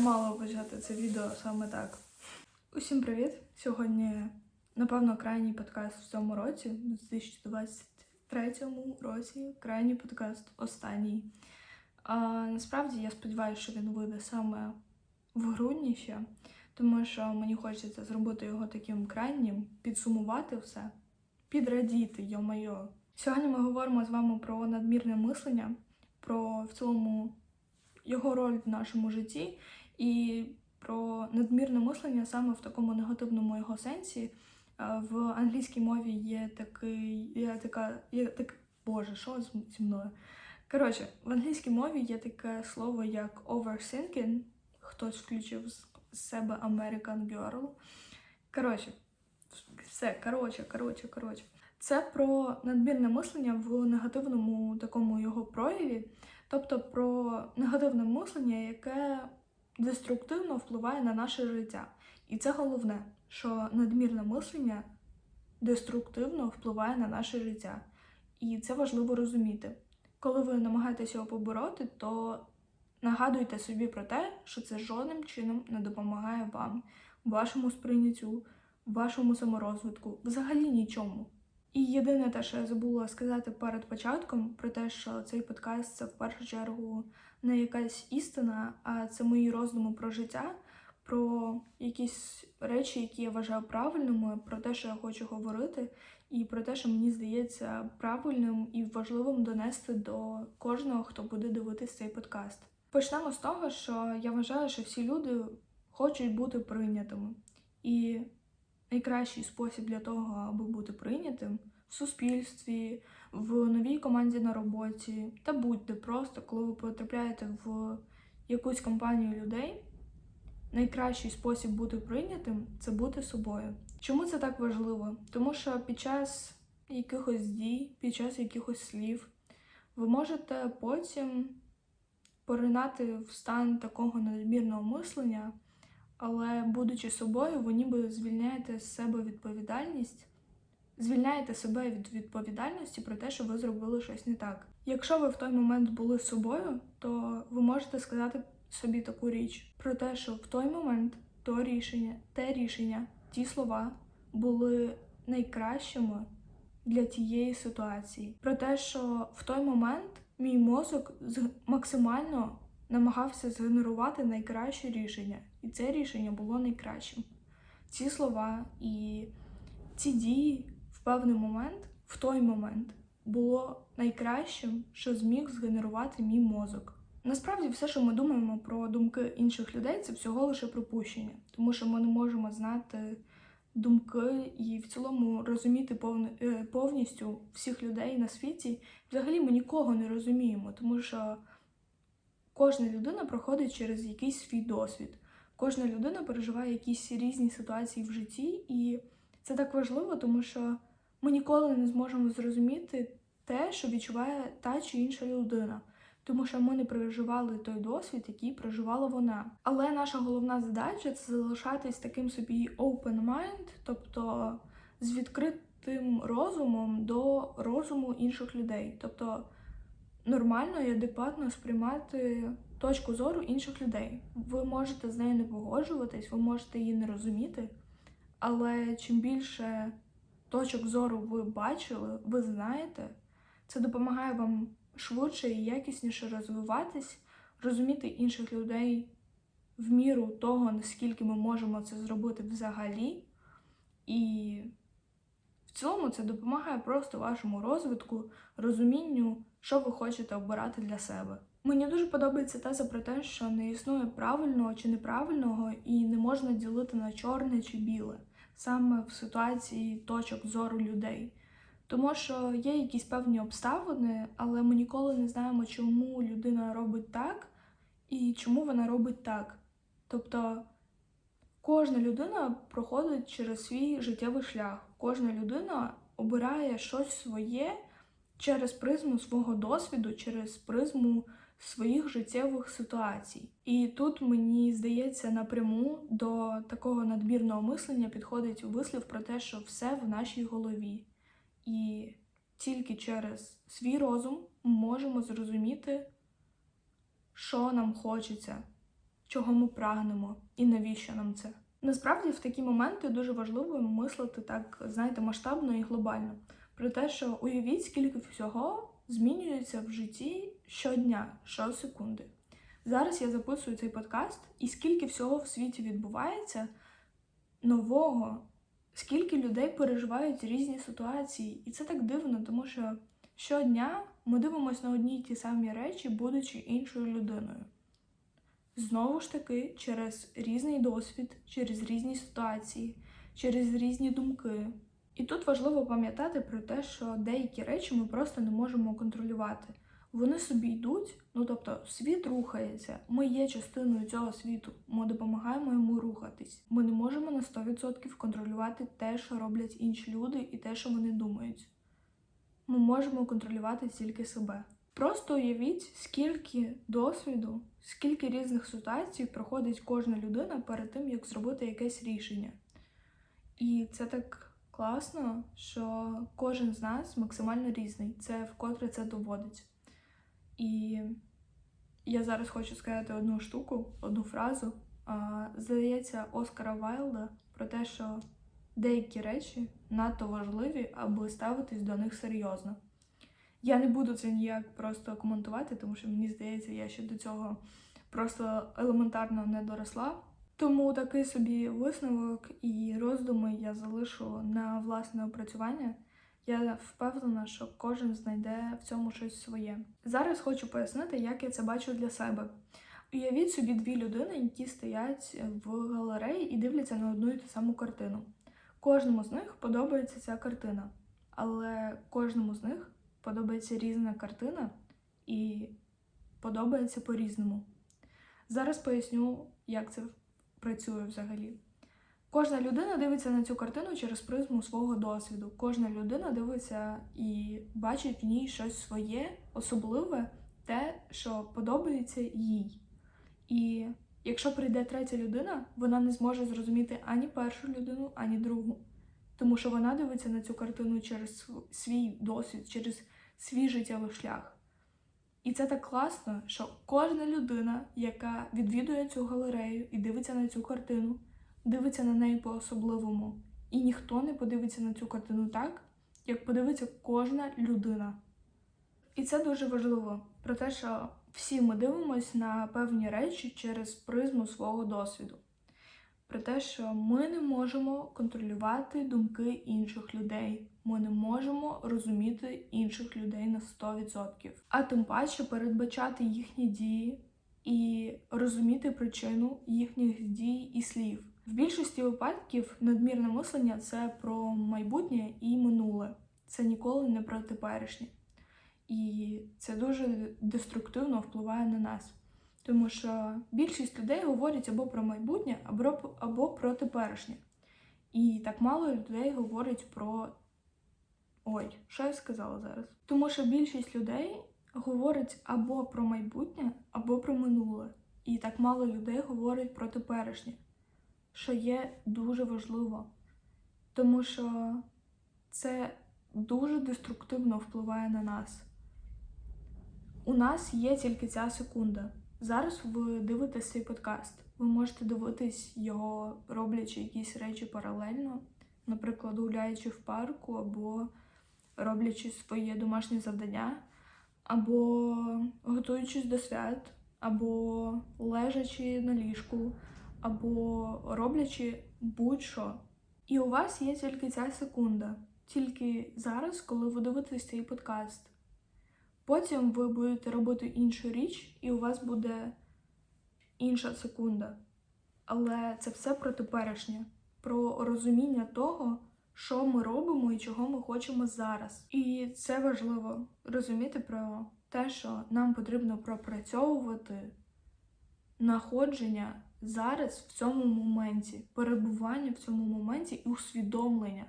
мала почати це відео саме так. Усім привіт! Сьогодні, напевно, крайній подкаст в цьому році, у 2023 році. Крайній подкаст останній. А, насправді я сподіваюся, що він вийде саме в грудні ще, тому що мені хочеться зробити його таким крайнім, підсумувати все, підрадіти, йо-майо. Сьогодні ми говоримо з вами про надмірне мислення, про в цілому його роль в нашому житті і про надмірне мислення саме в такому негативному його сенсі. Е, В англійській мові є такий, є така, є так, боже, що зі мною? Коротше, в англійській мові є таке слово як overthinking. Хтось включив з себе American Girl. Коротше, все, коротше, коротше, коротше. Це про надмірне мислення в негативному такому його прояві, тобто про негативне мислення, яке деструктивно впливає на наше життя. І це головне, що надмірне мислення деструктивно впливає на наше життя. І це важливо розуміти. Коли ви намагаєтеся його побороти, то нагадуйте собі про те, що це жодним чином не допомагає вам, вашому сприйняттю, вашому саморозвитку, взагалі нічому. І єдине те, що я забула сказати перед початком, про те, що цей подкаст це в першу чергу не якась істина, а це мої роздуми про життя, про якісь речі, які я вважаю правильними, про те, що я хочу говорити, і про те, що мені здається правильним і важливим донести до кожного, хто буде дивитись цей подкаст. Почнемо з того, що я вважаю, що всі люди хочуть бути прийнятими. І найкращий спосіб для того, аби бути прийнятим в суспільстві, в новій команді на роботі та будь-де просто, коли ви потрапляєте в якусь компанію людей. Найкращий спосіб бути прийнятим це бути собою. Чому це так важливо? Тому що під час якихось дій, під час якихось слів, ви можете потім поринати в стан такого надмірного мислення, але, будучи собою, ви ніби звільняєте з себе відповідальність, звільняєте себе від відповідальності про те, що ви зробили щось не так. Якщо ви в той момент були собою, то ви можете сказати собі таку річ про те, що в той момент то рішення, те рішення, ті слова були найкращими для тієї ситуації. Про те, що в той момент мій мозок максимально намагався згенерувати найкраще рішення, і це рішення було найкращим. Ці слова і ці дії певний момент, в той момент, було найкращим, що зміг згенерувати мій мозок. Насправді, все, що ми думаємо про думки інших людей, це всього лише припущення, тому що ми не можемо знати думки і в цілому розуміти е, повністю всіх людей на світі. Взагалі ми нікого не розуміємо, тому що кожна людина проходить через якийсь свій досвід. Кожна людина переживає якісь різні ситуації в житті, і це так важливо, тому що ми ніколи не зможемо зрозуміти те, що відчуває та чи інша людина. Тому що ми не переживали той досвід, який проживала вона. Але наша головна задача це залишатись таким собі open mind, тобто з відкритим розумом до розуму інших людей. Тобто нормально і адекватно сприймати точку зору інших людей. Ви можете з нею не погоджуватись, ви можете її не розуміти, але чим більше точок зору ви бачили, ви знаєте, це допомагає вам швидше і якісніше розвиватись, розуміти інших людей в міру того, наскільки ми можемо це зробити взагалі. І в цілому це допомагає просто вашому розвитку, розумінню, що ви хочете обирати для себе. Мені дуже подобається теза про те, що не існує правильного чи неправильного, і не можна ділити на чорне чи біле, саме в ситуації точок зору людей. Тому що є якісь певні обставини, але ми ніколи не знаємо, чому людина робить так і чому вона робить так. Тобто кожна людина проходить через свій життєвий шлях, кожна людина обирає щось своє через призму свого досвіду, через призму своїх життєвих ситуацій. І тут мені здається напряму до такого надмірного мислення підходить вислів про те, що все в нашій голові. І тільки через свій розум ми можемо зрозуміти, що нам хочеться, чого ми прагнемо і навіщо нам це. Насправді, в такі моменти дуже важливо мислити так, знаєте, масштабно і глобально. Про те, що уявіть, скільки всього змінюється в житті щодня, щосекунди. Зараз я записую цей подкаст, і скільки всього в світі відбувається нового, скільки людей переживають різні ситуації. І це так дивно, тому що щодня ми дивимося на одні й ті самі речі, будучи іншою людиною. Знову ж таки, через різний досвід, через різні ситуації, через різні думки. І тут важливо пам'ятати про те, що деякі речі ми просто не можемо контролювати. Вони собі йдуть, ну тобто світ рухається. Ми є частиною цього світу. Ми допомагаємо йому рухатись. Ми не можемо на 100% контролювати те, що роблять інші люди, і те, що вони думають. Ми можемо контролювати тільки себе. Просто уявіть, скільки досвіду, скільки різних ситуацій проходить кожна людина перед тим, як зробити якесь рішення. І це так класно, що кожен з нас максимально різний. Це вкотре це доводить. І я зараз хочу сказати одну штуку, одну фразу. Здається, Оскара Вайлда про те, що деякі речі надто важливі, аби ставитись до них серйозно. Я не буду це ніяк просто коментувати, тому що мені здається, я ще до цього просто елементарно не доросла. Тому такий собі висновок і роздуми я залишу на власне опрацювання. Я впевнена, що кожен знайде в цьому щось своє. Зараз хочу пояснити, як я це бачу для себе. Уявіть собі дві людини, які стоять в галереї і дивляться на одну і ту саму картину. Кожному з них подобається ця картина, але кожному з них подобається різна картина і подобається по-різному. Зараз поясню, як це працює взагалі. Кожна людина дивиться на цю картину через призму свого досвіду. Кожна людина дивиться і бачить в ній щось своє, особливе, те, що подобається їй. І якщо прийде третя людина, вона не зможе зрозуміти ані першу людину, ані другу. Тому що вона дивиться на цю картину через свій досвід, через свій життєвий шлях. І це так класно, що кожна людина, яка відвідує цю галерею і дивиться на цю картину, дивиться на неї по-особливому. І ніхто не подивиться на цю картину так, як подивиться кожна людина. І це дуже важливо про те, що всі ми дивимося на певні речі через призму свого досвіду. Про те, що ми не можемо контролювати думки інших людей. Ми не можемо розуміти інших людей на 100%. А тим паче передбачати їхні дії і розуміти причину їхніх дій і слів. В більшості випадків надмірне мислення це про майбутнє і минуле. Це ніколи не про теперішнє. І це дуже деструктивно впливає на нас. Тому що більшість людей говорять або про майбутнє, або, або про теперішнє. І так мало людей говорять про. Ой, що я сказала зараз? Тому що більшість людей говорить або про майбутнє, або про минуле. І так мало людей говорять про теперішнє, що є дуже важливо. Тому що це дуже деструктивно впливає на нас. У нас є тільки ця секунда. Зараз ви дивитесь цей подкаст. Ви можете дивитись його, роблячи якісь речі паралельно, наприклад, гуляючи в парку, або роблячи своє домашнє завдання, або готуючись до свят, або лежачи на ліжку, або роблячи будь-що. І у вас є тільки ця секунда, тільки зараз, коли ви дивитесь цей подкаст. Потім ви будете робити іншу річ, і у вас буде інша секунда. Але це все про теперішнє, про розуміння того, що ми робимо і чого ми хочемо зараз. І це важливо розуміти про те, що нам потрібно пропрацьовувати находження зараз в цьому моменті, перебування в цьому моменті і усвідомлення.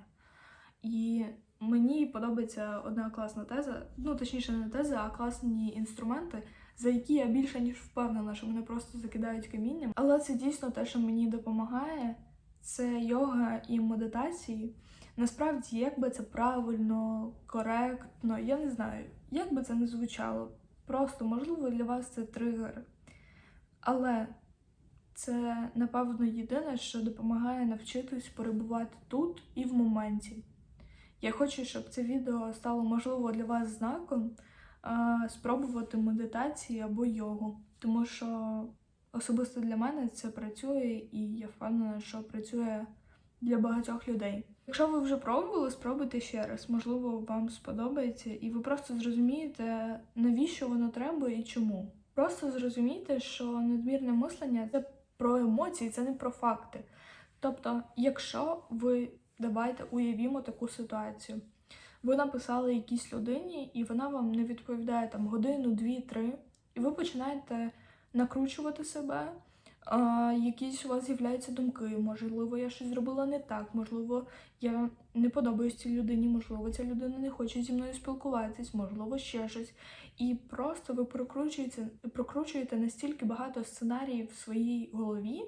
І Мені подобається одна класна теза, ну точніше, не теза, а класні інструменти, за які я більше ніж впевнена, що мене просто закидають камінням. Але це дійсно те, що мені допомагає, це йога і медитації. Насправді, як би це правильно, коректно, я не знаю, як би це не звучало. Просто, можливо, для вас це тригер. Але це, напевно, єдине, що допомагає навчитись перебувати тут і в моменті. Я хочу, щоб це відео стало можливо для вас знаком а, спробувати медитації або йогу, тому що особисто для мене це працює, і я впевнена, що працює для багатьох людей. Якщо ви вже пробували, спробуйте ще раз. Можливо, вам сподобається, і ви просто зрозумієте, навіщо воно треба і чому. Просто зрозумійте, що надмірне мислення це про емоції, це не про факти. Тобто, якщо ви давайте уявімо таку ситуацію, ви написали якійсь людині, і вона вам не відповідає там годину, дві, три, і ви починаєте накручувати себе. А, якісь у вас з'являються думки, можливо, я щось зробила не так, можливо, я не подобаюсь цій людині, можливо, ця людина не хоче зі мною спілкуватись, можливо, ще щось. І просто ви прокручуєте, прокручуєте настільки багато сценаріїв в своїй голові,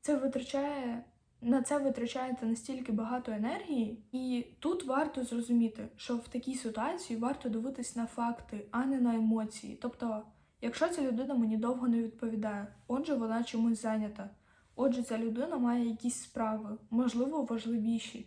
це витрачає. На це витрачаєте настільки багато енергії, і тут варто зрозуміти, що в такій ситуації варто дивитись на факти, а не на емоції. Тобто, якщо ця людина мені довго не відповідає, отже, вона чимось зайнята. Отже, ця людина має якісь справи, можливо, важливіші.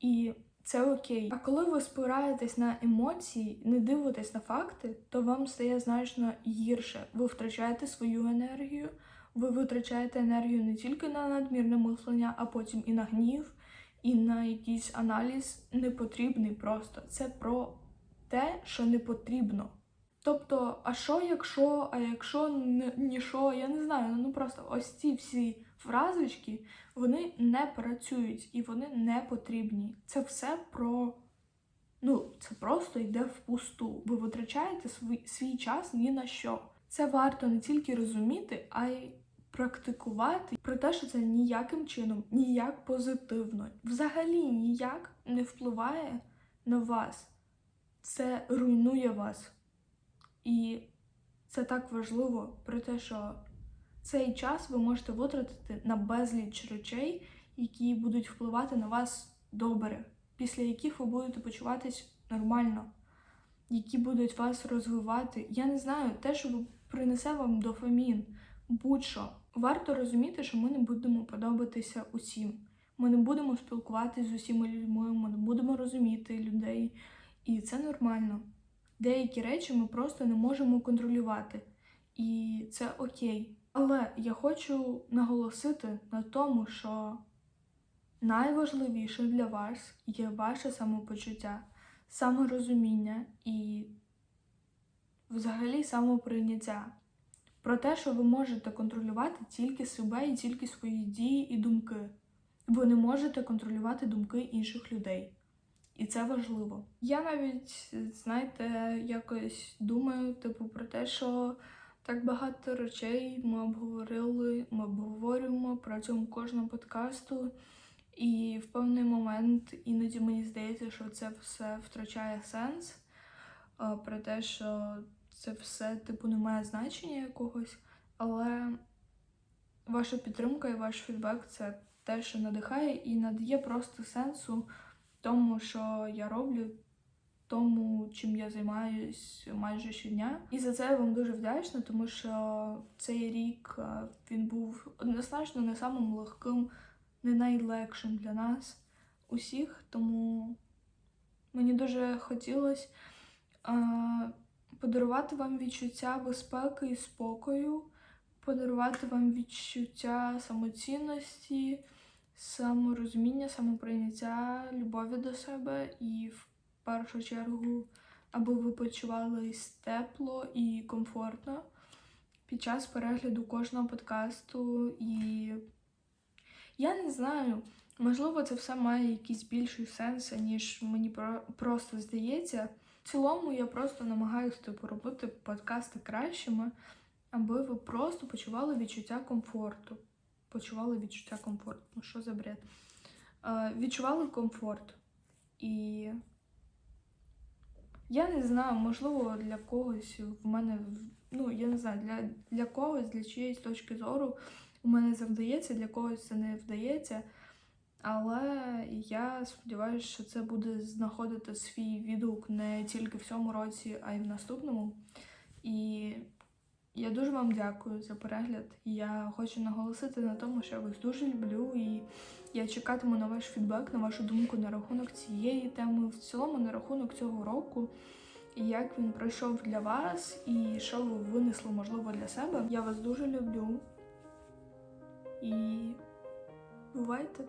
І це окей. А коли ви спираєтесь на емоції, не дивитесь на факти, то вам стає значно гірше. Ви втрачаєте свою енергію, ви витрачаєте енергію не тільки на надмірне мислення, а потім і на гнів, і на якийсь аналіз непотрібний просто. Це про те, що не потрібно. Тобто, а що якщо, а якщо ні я не знаю, ну просто ось ці всі фразочки, вони не працюють і вони не потрібні. Це все про. Ну, це просто йде впусту. Ви витрачаєте свій, свій час ні на що. Це варто не тільки розуміти, а й практикувати про те, що це ніяким чином, ніяк позитивно, взагалі ніяк не впливає на вас. Це руйнує вас. І це так важливо про те, що цей час ви можете витратити на безліч речей, які будуть впливати на вас добре, після яких ви будете почуватись нормально, які будуть вас розвивати. Я не знаю, те, що принесе вам дофамін, будь-що. Варто розуміти, що ми не будемо подобатися усім. Ми не будемо спілкуватися з усіма людьми, ми не будемо розуміти людей. І це нормально. Деякі речі ми просто не можемо контролювати. І це окей. Але я хочу наголосити на тому, що найважливіше для вас є ваше самопочуття, саморозуміння і взагалі самоприйняття. Про те, що ви можете контролювати тільки себе і тільки свої дії і думки. Ви не можете контролювати думки інших людей. І це важливо. Я навіть, знаєте, якось думаю, типу, про те, що так багато речей ми обговорили, ми обговорюємо протягом кожного подкасту. І в певний момент іноді мені здається, що це все втрачає сенс. Про те, що це все, типу, не має значення якогось. Але ваша підтримка і ваш фідбек це те, що надихає і надає просто сенсу тому, що я роблю, тому, чим я займаюсь майже щодня. І за це я вам дуже вдячна, тому що цей рік е, він був однозначно не самим легким, не найлегшим для нас усіх. Тому мені дуже хотілося е, подарувати вам відчуття безпеки і спокою, подарувати вам відчуття самоцінності саморозуміння, самоприйняття, любові до себе і в першу чергу, аби ви почувались тепло і комфортно під час перегляду кожного подкасту. І я не знаю, можливо, це все має якийсь більший сенс, ніж мені просто здається. В цілому я просто намагаюся типу, робити подкасти кращими, аби ви просто почували відчуття комфорту почували відчуття комфорту. Ну, що за бред? Е, відчували комфорт. І я не знаю, можливо, для когось в мене, ну, я не знаю, для для когось, для чиєїсь точки зору у мене це вдається, для когось це не вдається. Але я сподіваюся, що це буде знаходити свій відгук не тільки в цьому році, а й в наступному. І Я дуже вам дякую за перегляд. Я хочу наголосити на тому, що я вас дуже люблю, і я чекатиму на ваш фідбек, на вашу думку на рахунок цієї теми, в цілому на рахунок цього року. І як він пройшов для вас, і що ви винесли, можливо, для себе. Я вас дуже люблю. І бувайте!